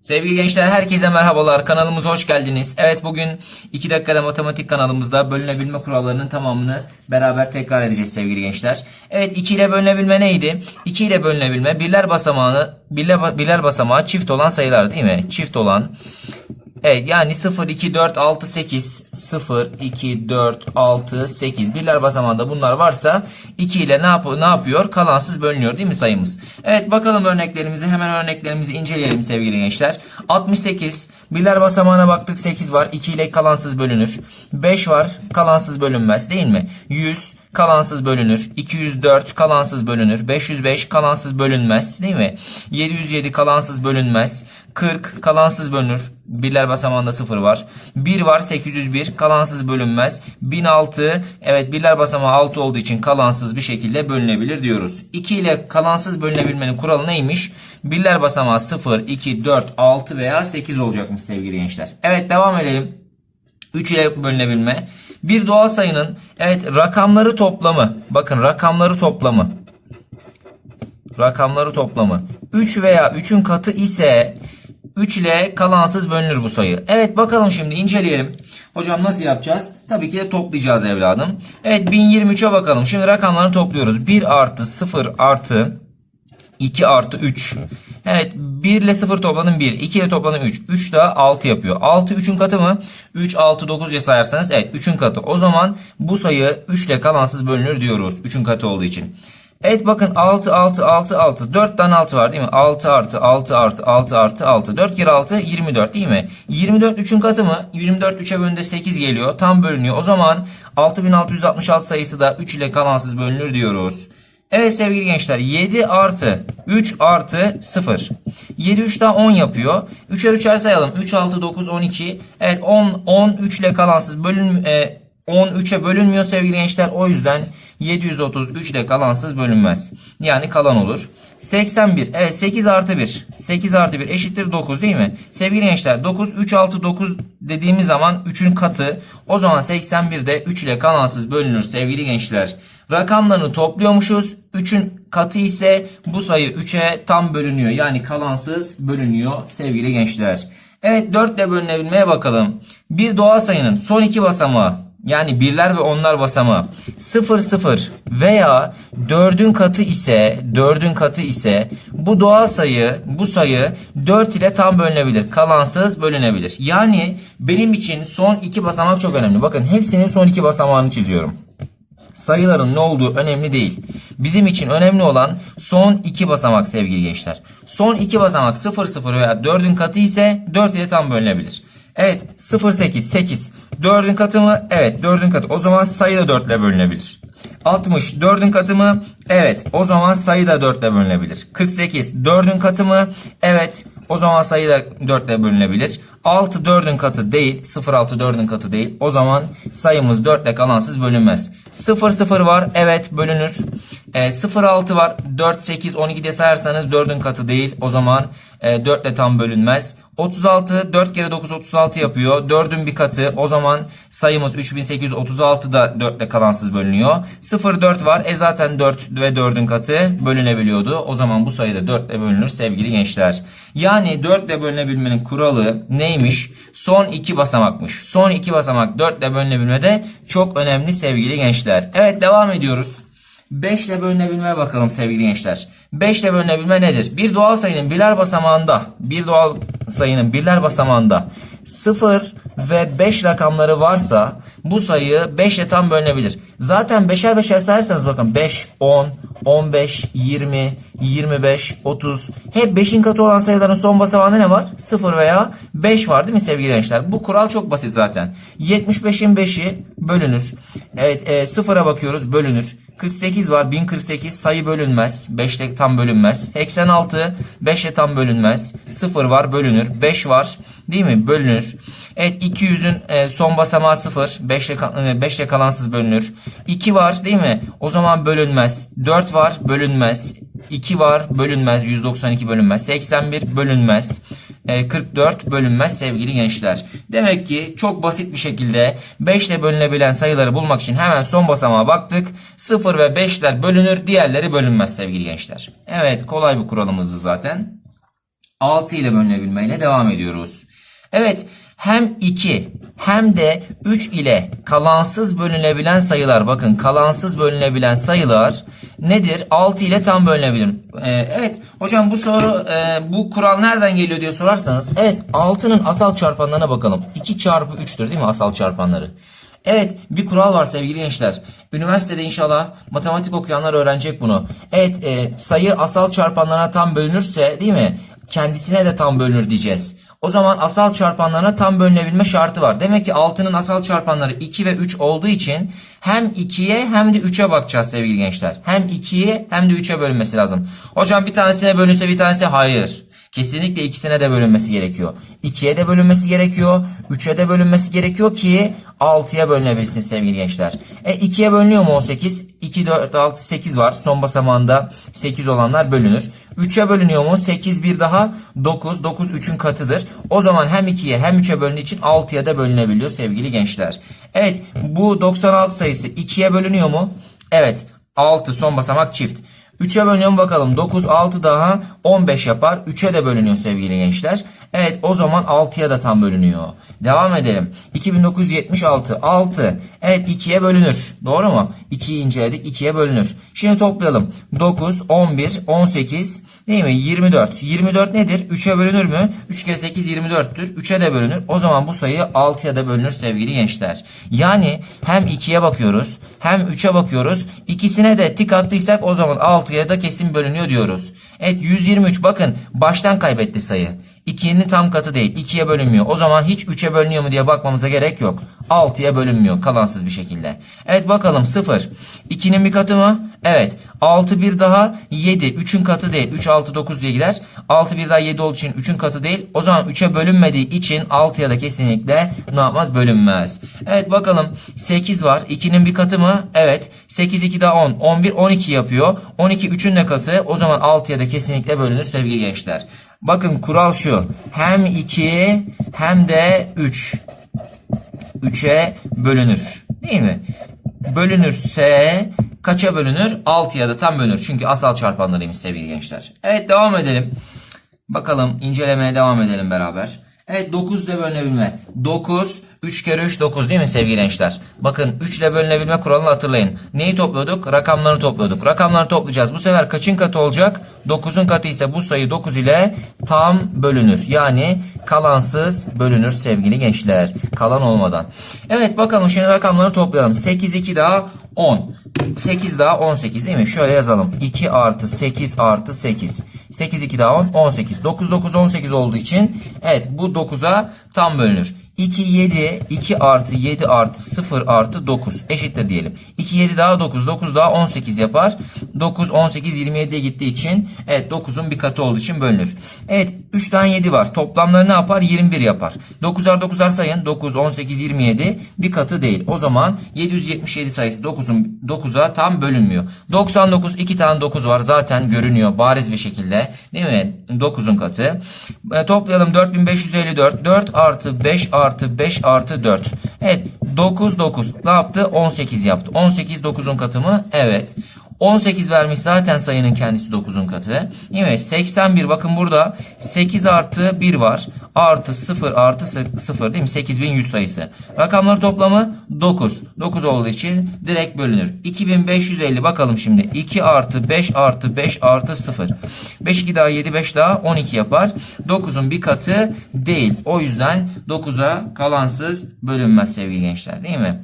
Sevgili gençler herkese merhabalar. Kanalımıza hoş geldiniz. Evet bugün 2 dakikada matematik kanalımızda bölünebilme kurallarının tamamını beraber tekrar edeceğiz sevgili gençler. Evet 2 ile bölünebilme neydi? 2 ile bölünebilme birler basamağını birler, birler basamağı çift olan sayılar değil mi? Çift olan Evet yani 0, 2, 4, 6, 8, 0, 2, 4, 6, 8 birler basamağında bunlar varsa 2 ile ne, yap ne yapıyor? Kalansız bölünüyor değil mi sayımız? Evet bakalım örneklerimizi hemen örneklerimizi inceleyelim sevgili gençler. 68 birler basamağına baktık 8 var 2 ile kalansız bölünür. 5 var kalansız bölünmez değil mi? 100 kalansız bölünür. 204 kalansız bölünür. 505 kalansız bölünmez değil mi? 707 kalansız bölünmez. 40 kalansız bölünür. Birler basamağında 0 var. 1 var 801 kalansız bölünmez. 1006 evet birler basamağı 6 olduğu için kalansız bir şekilde bölünebilir diyoruz. 2 ile kalansız bölünebilmenin kuralı neymiş? Birler basamağı 0, 2, 4, 6 veya 8 olacakmış sevgili gençler. Evet devam edelim. 3 ile bölünebilme. Bir doğal sayının evet rakamları toplamı. Bakın rakamları toplamı. Rakamları toplamı. 3 veya 3'ün katı ise 3 ile kalansız bölünür bu sayı. Evet bakalım şimdi inceleyelim. Hocam nasıl yapacağız? Tabii ki de toplayacağız evladım. Evet 1023'e bakalım. Şimdi rakamlarını topluyoruz. 1 artı 0 artı 2 artı 3. Evet 1 ile 0 topladım 1. 2 ile topladım 3. 3 daha 6 yapıyor. 6 3'ün katı mı? 3, 6, 9 diye sayarsanız evet 3'ün katı. O zaman bu sayı 3 ile kalansız bölünür diyoruz. 3'ün katı olduğu için. Evet bakın 6, 6, 6, 6. 4 tane 6 var değil mi? 6 artı 6 artı 6 artı 6. 4 kere 6 24 değil mi? 24 3'ün katı mı? 24 3'e bölünde 8 geliyor. Tam bölünüyor. O zaman 6666 sayısı da 3 ile kalansız bölünür diyoruz. Evet sevgili gençler 7 artı 3 artı 0. 7 3 daha 10 yapıyor. 3'er 3'er sayalım. 3 6 9 12. Evet 10 10 3 ile kalansız bölün e, 10 3'e bölünmüyor sevgili gençler. O yüzden 733 ile kalansız bölünmez. Yani kalan olur. 81. Evet 8 artı 1. 8 artı 1 eşittir 9 değil mi? Sevgili gençler 9 3 6 9 dediğimiz zaman 3'ün katı. O zaman 81 de 3 ile kalansız bölünür sevgili gençler. Rakamlarını topluyormuşuz. 3'ün katı ise bu sayı 3'e tam bölünüyor. Yani kalansız bölünüyor sevgili gençler. Evet 4 ile bölünebilmeye bakalım. Bir doğal sayının son iki basamağı yani birler ve onlar basamağı 0 0 veya 4'ün katı ise 4'ün katı ise bu doğal sayı bu sayı 4 ile tam bölünebilir. Kalansız bölünebilir. Yani benim için son iki basamak çok önemli. Bakın hepsinin son iki basamağını çiziyorum. Sayıların ne olduğu önemli değil. Bizim için önemli olan son iki basamak sevgili gençler. Son iki basamak 0 0 veya 4'ün katı ise 4 ile tam bölünebilir. Evet 0 8 8 4'ün katı mı? Evet 4'ün katı. O zaman sayı da 4 ile bölünebilir. 60 4'ün katı mı? Evet o zaman sayı da 4 ile bölünebilir. 48 4'ün katı mı? Evet o zaman sayı da 4 ile bölünebilir. 6 4'ün katı değil. 0 6 4'ün katı değil. O zaman sayımız 4 ile kalansız bölünmez. 0 0 var. Evet bölünür. E, 0 6 var. 4 8 12 diye sayarsanız 4'ün katı değil. O zaman e, 4 ile tam bölünmez. 36 4 kere 9 36 yapıyor. 4'ün bir katı. O zaman sayımız 3836 da 4 ile kalansız bölünüyor. 0 4 var. E zaten 4 ve 4'ün katı bölünebiliyordu. O zaman bu sayı da 4 ile bölünür sevgili gençler. Yani 4 ile bölünebilmenin kuralı neymiş? Son 2 basamakmış. Son 2 basamak 4 ile bölünebilmede çok önemli sevgili gençler. Evet devam ediyoruz. 5 ile bölünebilmeye bakalım sevgili gençler. 5 ile bölünebilme nedir? Bir doğal sayının birler basamağında, bir doğal sayının birler basamağında 0 ve 5 rakamları varsa bu sayı 5 ile tam bölünebilir. Zaten 5'er 5'er sayarsanız bakın 5, 10, 15, 20, 25, 30 hep 5'in katı olan sayıların son basamağında ne var? 0 veya 5 var değil mi sevgili gençler? Bu kural çok basit zaten. 75'in 5'i bölünür. Evet e, 0'a bakıyoruz bölünür. 48 var 1048 sayı bölünmez. 5 ile tam bölünmez. 86 5 ile tam bölünmez. 0 var bölünür. 5 var değil mi? Bölünür. Evet 200'ün e, son basamağı 0. 5 ile, 5 ile kalansız bölünür. 2 var değil mi? O zaman bölünmez. 4 var bölünmez. 2 var bölünmez. 192 bölünmez. 81 bölünmez. 44 bölünmez sevgili gençler. Demek ki çok basit bir şekilde 5 ile bölünebilen sayıları bulmak için hemen son basamağa baktık. 0 ve 5'ler bölünür, diğerleri bölünmez sevgili gençler. Evet, kolay bir kuralımızdı zaten. 6 ile bölünebilmeyle devam ediyoruz. Evet hem 2 hem de 3 ile kalansız bölünebilen sayılar bakın kalansız bölünebilen sayılar nedir? 6 ile tam bölünebilir. Ee, evet hocam bu soru e, bu kural nereden geliyor diye sorarsanız evet 6'nın asal çarpanlarına bakalım. 2 çarpı 3'tür değil mi asal çarpanları? Evet bir kural var sevgili gençler. Üniversitede inşallah matematik okuyanlar öğrenecek bunu. Evet e, sayı asal çarpanlarına tam bölünürse değil mi? Kendisine de tam bölünür diyeceğiz. O zaman asal çarpanlarına tam bölünebilme şartı var. Demek ki 6'nın asal çarpanları 2 ve 3 olduğu için hem 2'ye hem de 3'e bakacağız sevgili gençler. Hem 2'ye hem de 3'e bölünmesi lazım. Hocam bir tanesine bölünse bir tanesi hayır. Kesinlikle ikisine de bölünmesi gerekiyor. 2'ye de bölünmesi gerekiyor. 3'e de bölünmesi gerekiyor ki 6'ya bölünebilsin sevgili gençler. E 2'ye bölünüyor mu 18? 2, 4, 6, 8 var. Son basamağında 8 olanlar bölünür. 3'e bölünüyor mu? 8 bir daha 9. 9 3'ün katıdır. O zaman hem 2'ye hem 3'e bölündüğü için 6'ya da bölünebiliyor sevgili gençler. Evet bu 96 sayısı 2'ye bölünüyor mu? Evet 6 son basamak çift. 3'e bölüyorum bakalım. 9, 6 daha 15 yapar. 3'e de bölünüyor sevgili gençler. Evet o zaman 6'ya da tam bölünüyor. Devam edelim. 2976 6. Evet 2'ye bölünür. Doğru mu? 2'yi inceledik. 2'ye bölünür. Şimdi toplayalım. 9, 11, 18 değil mi? 24. 24 nedir? 3'e bölünür mü? 3 kere 8 24'tür. 3'e de bölünür. O zaman bu sayı 6'ya da bölünür sevgili gençler. Yani hem 2'ye bakıyoruz hem 3'e bakıyoruz. İkisine de tik attıysak o zaman 6'ya da kesin bölünüyor diyoruz. Evet 123 bakın baştan kaybetti sayı. 2'nin tam katı değil. 2'ye bölünmüyor. O zaman hiç 3'e bölünüyor mu diye bakmamıza gerek yok. 6'ya bölünmüyor kalansız bir şekilde. Evet bakalım 0. 2'nin bir katı mı? Evet. 6 bir daha 7. 3'ün katı değil. 3 6 9 diye gider. 6 bir daha 7 olduğu için 3'ün katı değil. O zaman 3'e bölünmediği için 6'ya da kesinlikle ne yapmaz? Bölünmez. Evet bakalım 8 var. 2'nin bir katı mı? Evet. 8 2 daha 10. 11 12 yapıyor. 12 3'ün de katı. O zaman 6'ya da kesinlikle bölünür sevgili gençler. Bakın kural şu. Hem 2 hem de 3. 3'e bölünür. Değil mi? Bölünürse kaça bölünür? 6'ya da tam bölünür. Çünkü asal çarpanlarıymış sevgili gençler. Evet devam edelim. Bakalım incelemeye devam edelim beraber. Evet 9 ile bölünebilme. 9, 3 kere 3 9 değil mi sevgili gençler? Bakın 3 ile bölünebilme kuralını hatırlayın. Neyi topluyorduk? Rakamlarını topluyorduk. Rakamlarını toplayacağız. Bu sefer kaçın katı olacak? 9'un katı ise bu sayı 9 ile tam bölünür. Yani kalansız bölünür sevgili gençler. Kalan olmadan. Evet bakalım şimdi rakamlarını toplayalım. 8 2 daha 10. 8 daha 18 değil mi? Şöyle yazalım. 2 artı 8 artı 8. 8 2 daha 10 18. 9 9 18 olduğu için evet bu 9'a tam bölünür. 2 7 2 artı 7 artı 0 artı 9 eşittir diyelim. 2 7 daha 9 9 daha 18 yapar. 9 18 27'ye gittiği için evet 9'un bir katı olduğu için bölünür. Evet 3 tane 7 var. Toplamları ne yapar? 21 yapar. 9'ar 9'ar sayın. 9 18 27 bir katı değil. O zaman 777 sayısı 9'un 9'a tam bölünmüyor. 99 2 tane 9 var. Zaten görünüyor bariz bir şekilde. Değil mi? 9'un katı. E, toplayalım 4554. 4 artı 5 artı 5 artı 4. Evet 9 9 ne yaptı? 18 yaptı. 18 9'un katı mı? Evet. 18 vermiş zaten sayının kendisi 9'un katı. Evet 81 bakın burada 8 artı 1 var. Artı 0 artı 0 değil mi? 8100 sayısı. Rakamları toplamı 9. 9 olduğu için direkt bölünür. 2550 bakalım şimdi. 2 artı 5 artı 5 artı 0. 5 2 daha 7 5 daha 12 yapar. 9'un bir katı değil. O yüzden 9'a kalansız bölünmez sevgili gençler değil mi?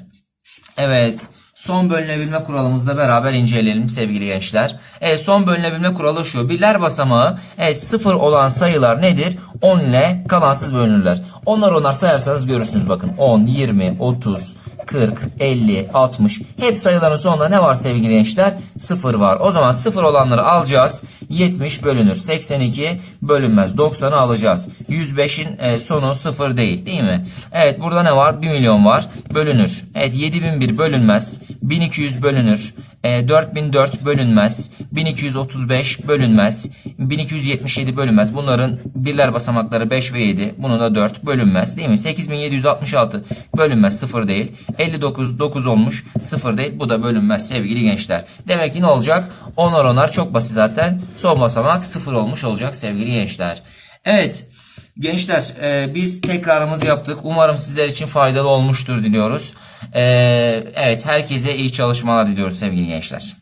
Evet. Son bölünebilme kuralımızla beraber inceleyelim sevgili gençler. Evet son bölünebilme kuralı şu. Birler basamağı evet sıfır olan sayılar nedir? 10 ile kalansız bölünürler. Onlar onlar sayarsanız görürsünüz bakın. 10, 20, 30, 40, 50, 60 hep sayıların sonunda ne var sevgili gençler? 0 var. O zaman 0 olanları alacağız. 70 bölünür. 82 bölünmez. 90'ı alacağız. 105'in e, sonu 0 değil değil mi? Evet burada ne var? 1 milyon var. Bölünür. Evet 7001 bölünmez. 1200 bölünür. E, 4004 bölünmez. 1235 bölünmez. 1277 bölünmez. Bunların birler basamakları 5 ve 7. Bunun da 4 bölünmez. Değil mi? 8766 bölünmez. 0 değil. 59 9 olmuş. 0 değil. Bu da bölünmez sevgili gençler. Demek ki ne olacak? Onar onar çok basit zaten. Son basamak 0 olmuş olacak sevgili gençler. Evet gençler e, biz tekrarımızı yaptık. Umarım sizler için faydalı olmuştur diliyoruz. E, evet herkese iyi çalışmalar diliyoruz sevgili gençler.